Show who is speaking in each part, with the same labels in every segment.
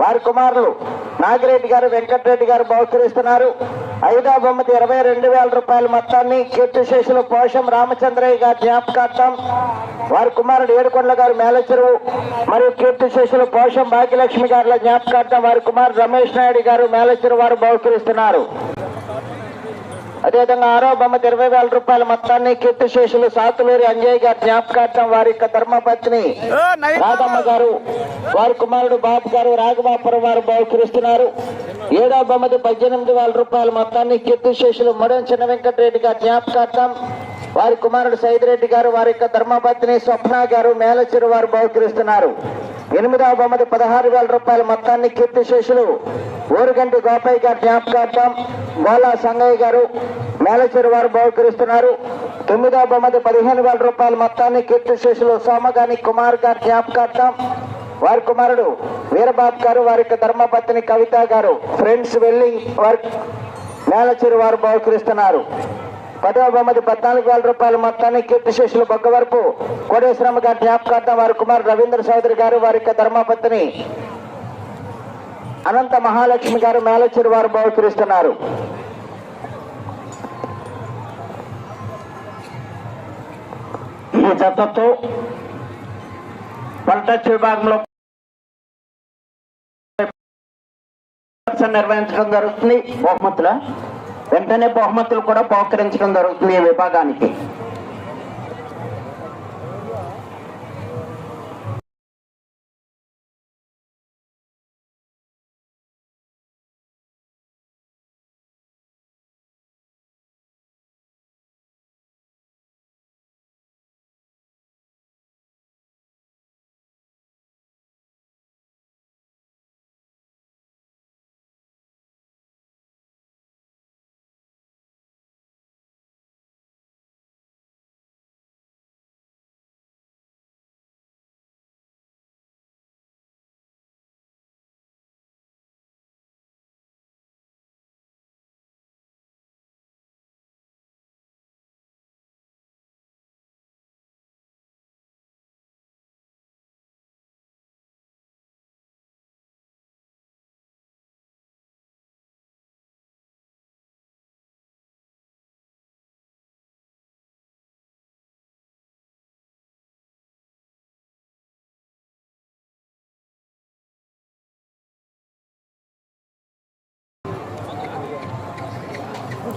Speaker 1: వారి కుమారులు నాగిరెడ్డి గారు వెంకటరెడ్డి గారు బహుకరిస్తున్నారు. ఐదో బొమ్మది ఇరవై రెండు వేల రూపాయల మొత్తాన్ని కీర్తిశేషులు పోషం రామచంద్రయ్య గారి జ్ఞాపకార్థం వారి కుమారుడు ఏడుకొండల గారు మేలచెరువు మరియు కీర్తిశేషులు పోషం భాగ్యలక్ష్మి గారుల జ్ఞాపకార్థం వారి కుమారుడు రమేష్ నాయుడు గారు మేలచెరువు వారు బహుకరిస్తున్నారు. అదేవిధంగా ఆరో బొమ్మది ఇరవై వేల రూపాయల మొత్తాన్ని కీర్తిశేషులు సాతులూరి అంజయ్ గారి జ్ఞాపకార్థం వారి యొక్క ధర్మపత్ని రాధమ్మ గారు వారి కుమారుడు బాబు గారు రాఘవాపురం వారు బహుకరిస్తున్నారు ఏడో బొమ్మది పద్దెనిమిది వేల రూపాయల మొత్తాన్ని కీర్తిశేషులు మొడం చిన్న వెంకటరెడ్డి గారి జ్ఞాపకార్థం వారి కుమారుడు సైదిరెడ్డి గారు వారి యొక్క ధర్మపత్ని స్వప్న గారు మేలచిరు వారు బహుకరిస్తున్నారు ఎనిమిదవ బొమ్మది పదహారు వేల రూపాయల మొత్తాన్ని కీర్తిశేషులు ఊరుగంటి గోపయ్య గారి జ్ఞాపకార్థం గోలా సంగయ్య గారు మేలచేరు వారు బహుకరిస్తున్నారు. తొమ్మిదవ బొమ్మది పదిహేను వేల రూపాయల మొత్తాన్ని కీర్తిశేషులు సోమగాని కుమార్ గారి జ్ఞాపకార్థం. వారి కుమారుడు వీరబాబు గారు వారి యొక్క ధర్మపత్ని కవిత గారు ఫ్రెండ్స్ వెళ్ళి వారి మేలచేరు వారు బహుకరిస్తున్నారు. పదవ బొమ్మది పద్నాలుగు వేల రూపాయల మొత్తాన్ని కీర్తి కీర్తిశేషులు బొగ్గవరపు కోడేశ్వరమ్మ గారి జ్ఞాపకార్థం వారి కుమారుడు రవీంద్ర చౌదరి గారు వారి యొక్క ధర్మపత్ని అనంత మహాలక్ష్మి గారు మేలచెరు వారు బహుకరిస్తున్నారు. ఈ జతతో పంటచ్ విభాగంలో నిర్వహించడం జరుగుతుంది. బహుమతుల? వెంటనే బహుమతులు కూడా పోకరించడం జరుగుతుంది ఈ విభాగానికి.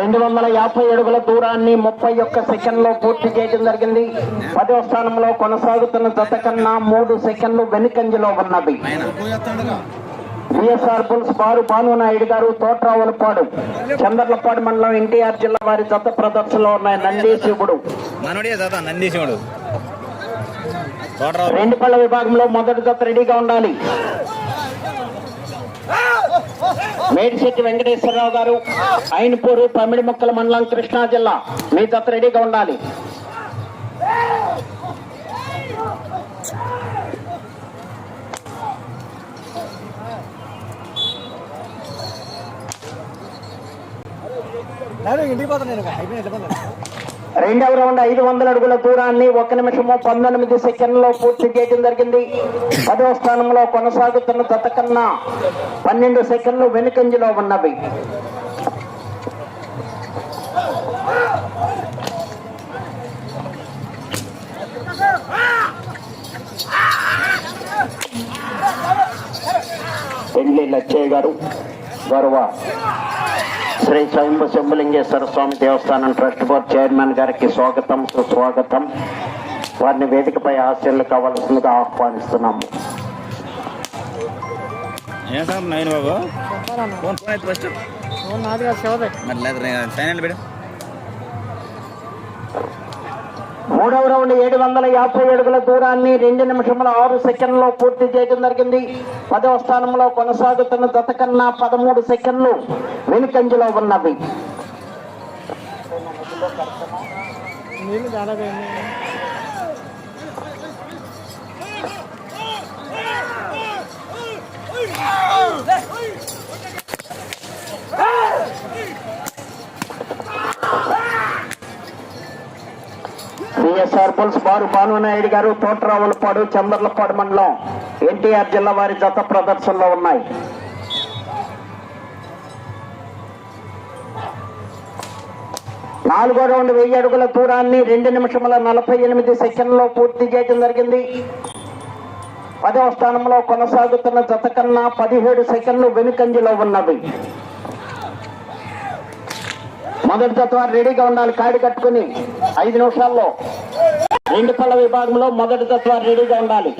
Speaker 1: రెండు వందల యాభై అడుగుల దూరాన్ని ముప్పై ఒక్క సెకండ్లో పూర్తి చేయడం జరిగింది. పదవ స్థానంలో కొనసాగుతున్న జత కన్నా మూడు సెకండ్లు వెనుకంజలో
Speaker 2: ఆయన
Speaker 1: విఎస్ఆర్ బుల్స్ బారు భానునాయుడు గారు తోట్రావులపాడు చంద్రలపాడు మండలం ఎన్టీఆర్ జిల్లా వారి జత ప్రదర్శనలో ఉన్నాయి. నందీశివుడు. రెండు పళ్ళ విభాగంలో మొదటి జత రెడీగా ఉండాలి. మేడిశెట్టి వెంకటేశ్వరరావు గారు అయినపూరు పమిడి మొక్కల మండలం కృష్ణా జిల్లా. మీ దత్త రెడీగా ఉండాలి.
Speaker 3: ఇంటికి పోతాను నేను. అయిపోయిన
Speaker 1: రెండవ రౌండ్ ఐదు వందల అడుగుల దూరాన్ని ఒక నిమిషము పంతొమ్మిది సెకండ్లో పూర్తి చేయడం జరిగింది. పదవ స్థానంలో కొనసాగుతున్న తతకన్నా పన్నెండు సెకండ్లు వెనుకంజలో ఉన్నవి. పెళ్ళి లచ్చయ్య గారు గౌరవ శ్రీ స్వయంభు శంభులింగేశ్వర స్వామి దేవస్థానం ట్రస్ట్ బోర్డ్ చైర్మన్ గారికి స్వాగతం సుస్వాగతం. వారిని వేదికపై ఆశలు కావాల్సిందిగా ఆహ్వానిస్తున్నాము
Speaker 2: ఫోన్ ఫోన్
Speaker 1: మూడవ రౌండ్ ఏడు వందల యాభై అడుగుల దూరాన్ని రెండు నిమిషముల ఆరు సెకండ్లో పూర్తి చేయడం జరిగింది. పదవ స్థానంలో కొనసాగుతున్న జత కన్నా పదమూడు సెకండ్లు వెనుకంజలో ఉన్నవి. పుల్స్ బారు భానునాయుడు గారు తోటరావులపాడు చంద్రలపాడు మండలం ఎన్టీఆర్ జిల్లా వారి జత ప్రదర్శనలో ఉన్నాయి. నాలుగో రౌండ్ వెయ్యి అడుగుల దూరాన్ని రెండు నిమిషముల నలభై ఎనిమిది సెకండ్లో పూర్తి చేయడం జరిగింది. పదవ స్థానంలో కొనసాగుతున్న జత కన్నా పదిహేడు సెకండ్లు వెనుకంజలో ఉన్నవి. మొదటి జత రెడీగా ఉండాలి కాడి కట్టుకుని ఐదు నిమిషాల్లో. రెండు పళ్ళ విభాగంలో మొదటి తత్వ రెడీగా ఉండాలి.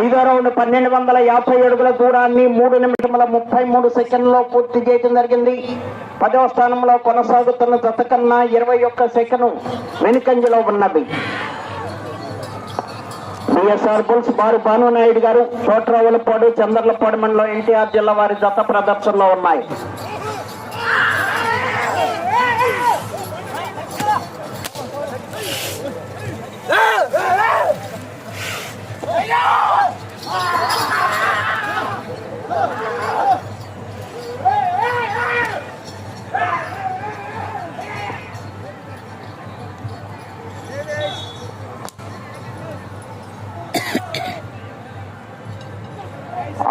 Speaker 1: ఐదో రౌండ్ పన్నెండు వందల యాభై అడుగుల దూరాన్ని మూడు నిమిషముల ముప్పై మూడు సెకండ్లో పూర్తి చేయడం జరిగింది. పదవ స్థానంలో కొనసాగుతున్న జత కన్నా ఇరవై ఒక్క సెకండ్ వెనుకంజలో ఉన్నది. సిఎస్ఆర్ బుల్స్ బారు భానునాయుడు గారు చోట్రావులపాడు చంద్రలపాడు మండలం ఎన్టీఆర్ జిల్లా వారి జత ప్రదర్శనలో ఉన్నాయి.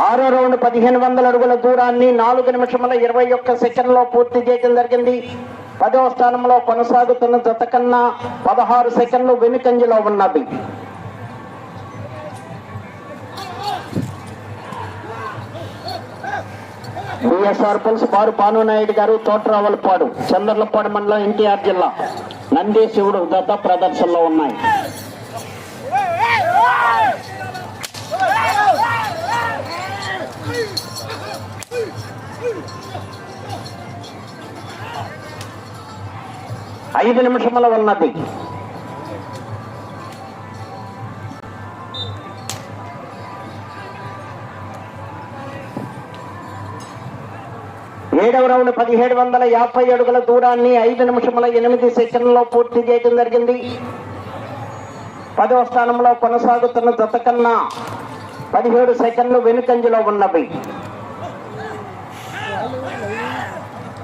Speaker 1: ఆరో రౌండ్ పదిహేను వందల అడుగుల దూరాన్ని నాలుగు నిమిషముల ఇరవై ఒక్క సెకండ్లో పూర్తి చేయడం జరిగింది. పదవ స్థానంలో కొనసాగుతున్న జత కన్నా పదహారు సెకండ్లు వెనుకంజలో ఉన్నది బిఎస్ఆర్ పుల్స్ పారు పానునాయుడు గారు తోటరావులపాడు చంద్రలపాడు మండలం ఎన్టీఆర్ జిల్లా. నందీ శివుడు దత్త ప్రదర్శనలో ఉన్నాయి. ఐదు నిమిషముల ఉన్నది. ఏడవ రౌండ్ పదిహేడు వందల యాభై అడుగుల దూరాన్ని ఐదు నిమిషముల ఎనిమిది సెషన్లో పూర్తి చేయడం జరిగింది. పదవ స్థానంలో కొనసాగుతున్న జత కన్నా పదిహేడు సెకండ్లు వెనుకంజలో ఉన్నవి.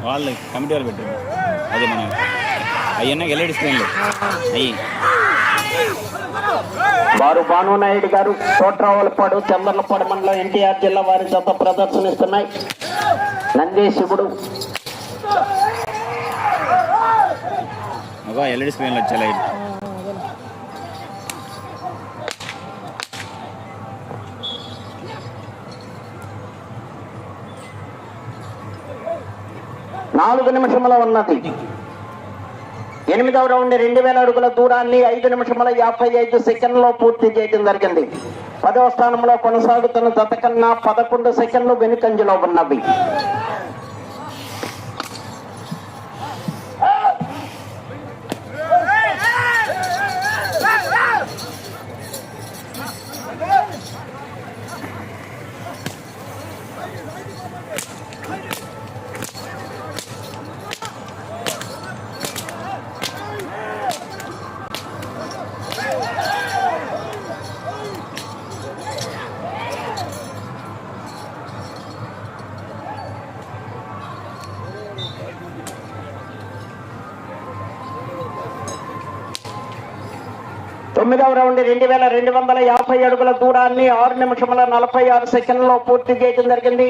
Speaker 2: వాళ్ళు కమిటీ వాళ్ళు పెట్టారు. అదే మన అవన్నీ ఎల్ఈడి స్క్రీన్లు. అయ్యి.
Speaker 1: వారు భానునాయుడు గారు తోట్రావులపాడు చంద్రలపాడు మండలం ఎన్టీఆర్ జిల్లా వారి జత ప్రదర్శనిస్తున్నాయి. నందీశివుడు
Speaker 2: ఎల్ఈడి స్క్రీన్లు వచ్చే లైట్.
Speaker 1: నాలుగు నిమిషముల ఉన్నది. ఎనిమిదవ రౌండ్ రెండు వేల అడుగుల దూరాన్ని ఐదు నిమిషముల యాభై ఐదు సెకండ్లో పూర్తి చేయడం జరిగింది. పదవ స్థానంలో కొనసాగుతున్న జత కన్నా పదకొండు సెకండ్లు వెనుకంజలో ఉన్నవి. తొమ్మిదవ రౌండ్ రెండు వేల రెండు వందల యాభై అడుగుల దూరాన్ని ఆరు నిమిషముల నలభై ఆరు సెకండ్లో పూర్తి చేయడం జరిగింది.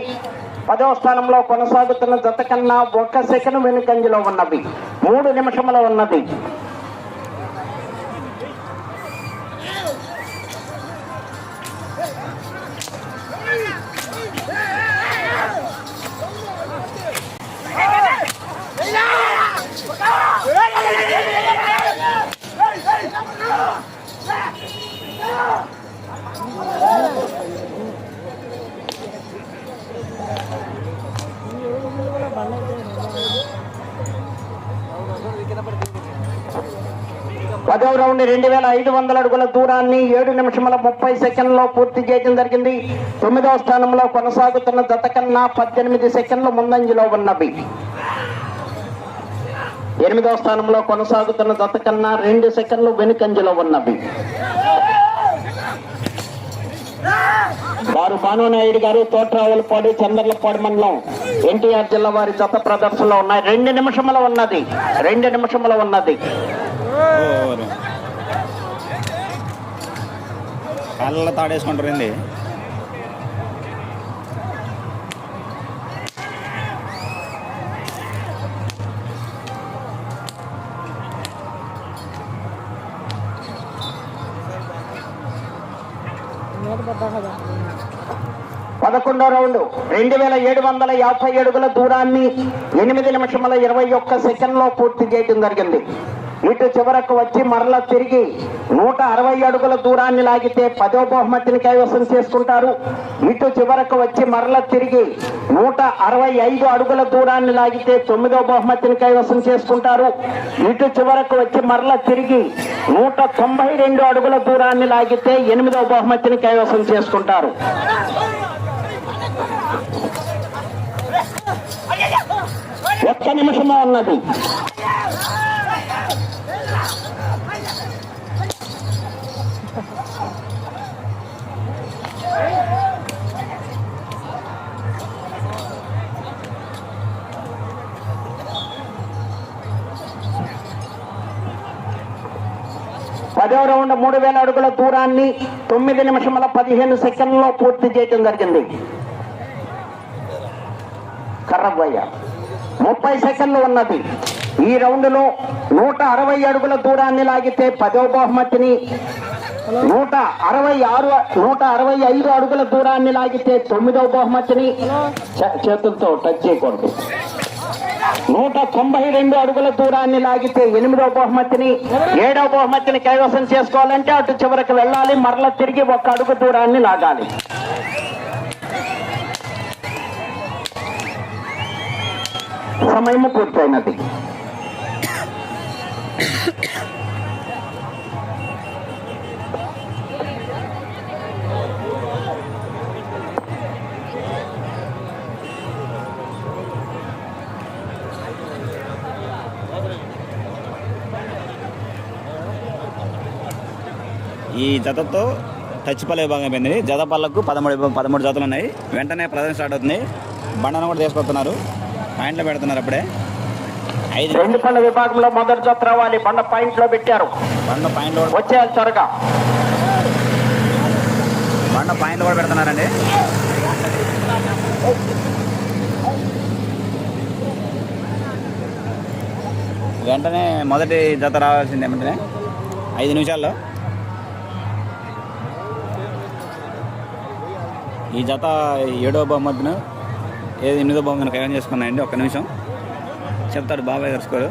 Speaker 1: పదవ స్థానంలో కొనసాగుతున్న జత కన్నా ఒక్క సెకండ్ వెనుకంజలో ఉన్నవి మూడు నిమిషముల ఉన్నది. పదవ రౌండ్ రెండు వేల ఐదు వందల అడుగుల దూరాన్ని ఏడు నిమిషముల ముప్పై సెకండ్లో పూర్తి చేయడం జరిగింది. తొమ్మిదవ స్థానంలో కొనసాగుతున్న జత కన్నా పద్దెనిమిది సెకండ్లు ముందంజలో ఉన్నవి. ఎనిమిదవ స్థానంలో కొనసాగుతున్న జత కన్నా రెండు సెకండ్లు వెనుకంజలో ఉన్నవి. వారు భానునాయుడు గారు తోట్రావులపాడు చంద్రలపాడు మండలం ఎన్టీఆర్ జిల్లా వారి జత ప్రదర్శనలో ఉన్నాయి. రెండు నిమిషముల ఉన్నది. రెండు నిమిషముల ఉన్నది.
Speaker 2: ఓ తాడేసుకుంటారు ఏంది?
Speaker 1: పదకొండో రౌండ్. రెండు వేల ఏడు వందల యాభై అడుగుల దూరాన్ని ఎనిమిది నిమిషముల ఇరవై ఒక్క సెకండ్లో పూర్తి చేయడం జరిగింది. ఇటు చివరకు వచ్చి మరల తిరిగి నూట అరవై అడుగుల దూరాన్ని లాగితే పదో బహుమతిని కైవసం చేసుకుంటారు. ఇటు చివరకు వచ్చి మరల తిరిగి నూట అరవై ఐదు అడుగుల దూరాన్ని లాగితే తొమ్మిదో బహుమతిని కైవసం చేసుకుంటారు. ఇటు చివరకు వచ్చి మరల తిరిగి నూట తొంభై రెండు అడుగుల దూరాన్ని లాగితే ఎనిమిదో బహుమతిని కైవసం చేసుకుంటారు. ఒక్క నిమిషమే ఉన్నది పదో రౌండ్ మూడు వేల అడుగుల దూరాన్ని తొమ్మిది నిమిషముల పదిహేను సెకండ్లో పూర్తి చేయడం జరిగింది. కర్రబయ్య ముప్పై సెకండ్లు ఉన్నది. ఈ రౌండ్లో నూట అరవై అడుగుల దూరాన్ని లాగితే పదో బహుమతిని నూట అరవై ఆరు నూట అరవై ఐదు అడుగుల దూరాన్ని లాగితే తొమ్మిదవ బహుమతిని చేతులతో టచ్ చేయకూడదు. నూట తొంభై రెండు అడుగుల దూరాన్ని లాగితే ఎనిమిదవ బహుమతిని ఏడవ బహుమతిని కైవసం చేసుకోవాలంటే అటు చివరికి వెళ్ళాలి మరల తిరిగి ఒక అడుగు దూరాన్ని లాగాలి. సమయము పూర్తయినది.
Speaker 2: జతతో టచ్ పల్లె విభాగం అయిపోయింది. జత పళ్ళకు పదమూడు పదమూడు జతలు ఉన్నాయి. వెంటనే ప్రదర్శన స్టార్ట్ అవుతుంది. బండను కూడా తీసుకొస్తున్నారు. పాయింట్లో పెడుతున్నారు అప్పుడే. ఐదు
Speaker 1: రెండు పళ్ళ విభాగంలో మొదటి జత రావాలి. బండ పాయింట్లో పెట్టారు.
Speaker 2: బండ పాయింట్లు
Speaker 1: వచ్చేయాలి త్వరగా.
Speaker 2: బండ పాయింట్లు కూడా పెడుతున్నారండి. వెంటనే మొదటి జత రావాల్సింది ఐదు నిమిషాల్లో. ఈ జత ఏడో బహుమతిను ఏది ఎనిమిదో బహుమతిని కైవసం చేసుకున్నాయండి. ఒక్క నిమిషం. చెప్తాడు బాబాయ్ గారు స్కోరు.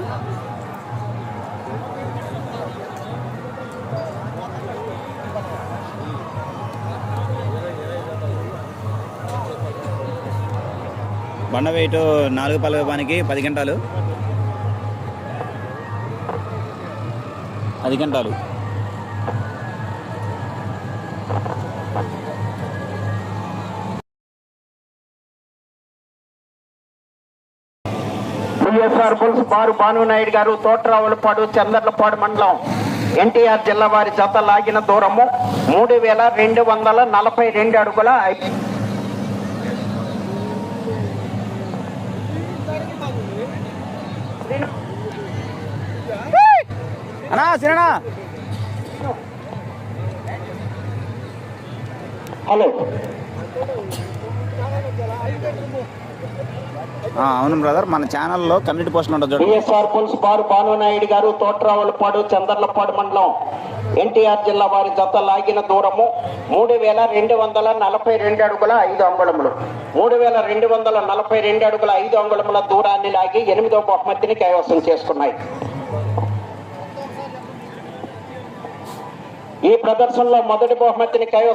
Speaker 2: బండ వెయిట్ నాలుగు పళ్ళ పానికి పది గంటలు. పది గంటలు.
Speaker 1: సిఎస్ఆర్ బుల్స్ బారు భానునాయుడు గారు తోట్రావులపాడు చందర్లపాడు మండలం ఎన్టీఆర్ జిల్లా వారి జత లాగిన దూరము మూడు వేల రెండు వందల నలభై రెండు అడుగుల ఐ-
Speaker 2: అన్నా సిరనా
Speaker 1: హలో.
Speaker 2: అవును బ్రదర్ మన ఛానల్లో కమ్యూనిటీ పోస్టులు ఉండదు
Speaker 1: బిఎస్ఆర్ పుల్స్ భానునాయుడు గారు తోట్రావులపాడు చందర్లపాడు మండలం ఎన్టీఆర్ జిల్లా వారి జత లాగిన దూరము మూడు వేల రెండు వందల నలభై రెండు అడుగుల ఐదు అంగుళములు. మూడు వేల రెండు వందల నలభై రెండు అడుగుల ఐదు అంగుళముల దూరాన్ని లాగి ఎనిమిదో బహుమతిని కైవసం చేసుకున్నాయి. ఈ ప్రదర్శనలో మొదటి బహుమతిని కైవసం